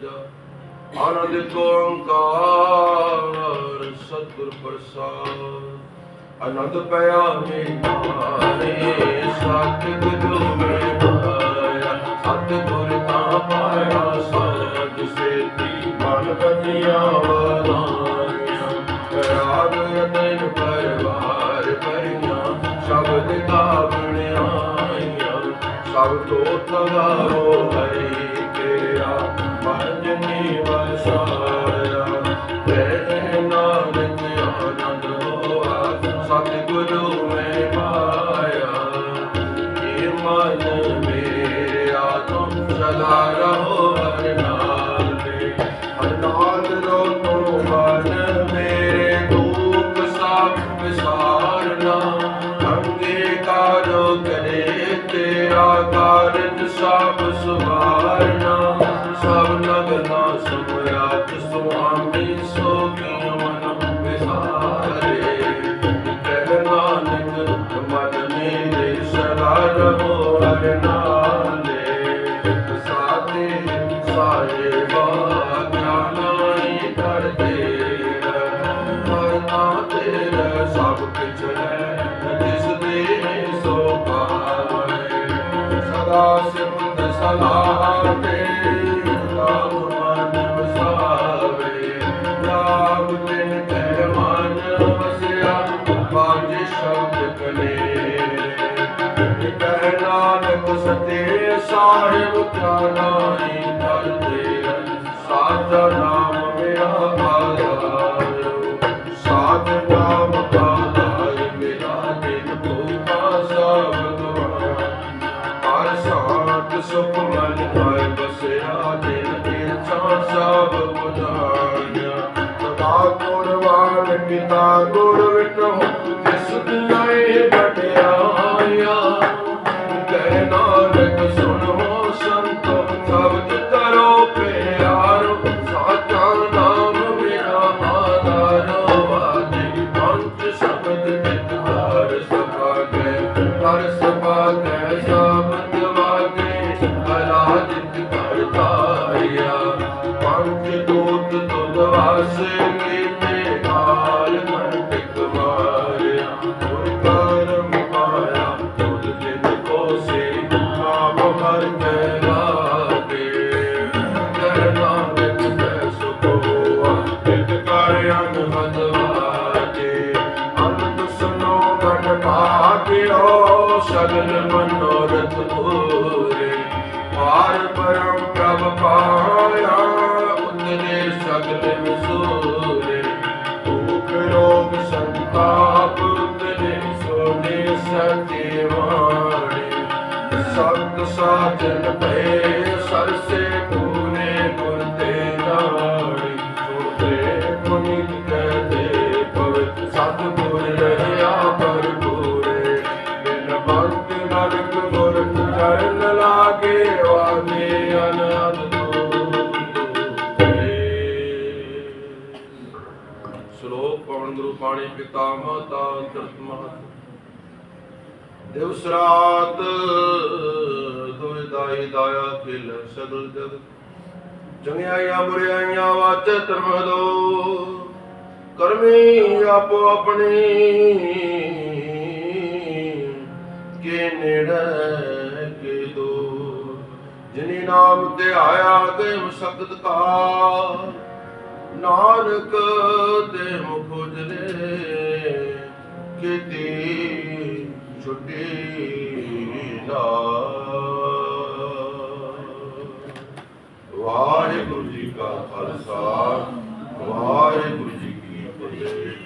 ਤੀਜਾ ਆਨੰਦ ਓੰਕਾਰ ਸਤਿਗੁਰ ਪ੍ਰਸਾਦ। ਆਨੰਦ ਪਿਆ ਮੇਰੇ, ਸਤਿਗੁਰੂ ਮੇਰੇ ਪਾਇਆ। ਸਤਿਗੁਰ ਤਾਂ ਪਾਇਆ ਸਾਧ ਸੇਤੀ ਮਨ ਬਨੀਆ ਵਦਾਈਆਂ ਰਾਗ ਰਤਨ ਪਰਵਾਰ ਪਰੀਆਂ ਸ਼ਬਦ ਦਾ ਬਣਾਈਆਂ ਸਭ ਤੋਂ ਤਗਾਰੋ ਹਰੀ ਅੰਗੀਕਾਰੋ ਤੇਰਾ ਕਾਰਜ ਸਭ ਸੁਭਾਰਨਾ ਸਭ ਨਗਨਾ ਸੁਮਰਾਤ ਸੁਆਮੀ, ਸੋ ਕੀ ਮਨ ਵਿਸਾਰੇ? ਕਹਿ ਨਾਨਕ, ਮਨ ਮੇਰੇ ਸਦਾ ਰਹੋ ਹਰ ਨਾਲੇ। ਸਾਥੇ ਸਾਰੇ ਬਾਗਾਨਾਈ ਕਰਦੇ। ਮਰਨਾ ਤੇਰਾ ਸਭ ਕੁਛ ਹੈ ਨਾਨਕ ਸਤੇ ਸਾਹਿਬ ਧਿਆਨਾਈ ਕਰਦੇ ਸਾਚਾ ਸਾਥ ਸੁਖ ਆਇ ਬਸਿਆ ਦਿਨ ਇੱਛਾ ਸਭ ਬੁਝਾਇਆ ਸਦਾ ਗੁਰਵਾਨ ਪਿਤਾ ਗੁਰ ਵਿਟੋ ਜਿਸ ਦਿਨਾਏ ਬਟਿਆਇਆ ਕਹਿ ਨਾਨਕ ਸੁਣੋ ਸੰਤੋ ਸਬਦ ਕਰੋ ਪਿਆਰੋ। ਸਾਚਾ ਨਾਮ ਮੇਰਾ ਆਧਾਰੋ ਆਦਿ ਪੰਜ ਸ਼ਬਦ ਨਿਤਾਰ ਸਭਾਗੇ ਹਰ ਸਭਾਗੇ ਸ਼ਬਦ ਵਾਗੇ ਸਗਲ ਮਨੋਰਥ ਪੂਰੇ। ਪਾਰ ਪਰਮ ਪ੍ਰਭ ਪਾਇਆ। ਉਤਰੇ ਸਗਲ ਸਤ ਸਾਜਨ ਸਰਸੇ ਪੂਰੇ ਗੁਰ ਤੇ ਨਾੜੀ ਸੁਣਦੇ ਪੁਨੀਤ ਕਹਦੇ ਪਵਿੱਤ ਸਤ ਰਹਿਆ ਪਰ ਬਿਨ ਬੰਤ ਨਰਕ ਗੁਰ ਚਰਨ ਲਾਗੇ ਵਾਗੇ ਅਨੰਦ ਸ਼ਲੋਕ ਪਵਨ ਗੁਰੂ ਪਾਣੀ ਪਿਤਾ ਮਾਤਾ ਅੰਤਰਤ ਮਹਤ। ਦਿਵਸ ਰਾਤ ਦਾਈ ਦਾਇਆ ਖਿਲ ਸਗਲ ਜਗ। ਚੰਗਿਆਈਆਂ ਬੁਰਿਆਈਆਂ ਵਾਚੇ ਧਰਮ ਦੋ ਕਰਮੀ ਆਪੋ ਆਪਣੀ। ਕੇ ਨੇੜੇ ਕੇ ਦੋ। ਜਿਨੀ ਨਾਮ ਤੇ ਆਇਆ ਤੇ ਮਸਕਤ ਕਾ ਨਾਨਕ ਤੇ ਮੁਖ ਖਾਲਸਾ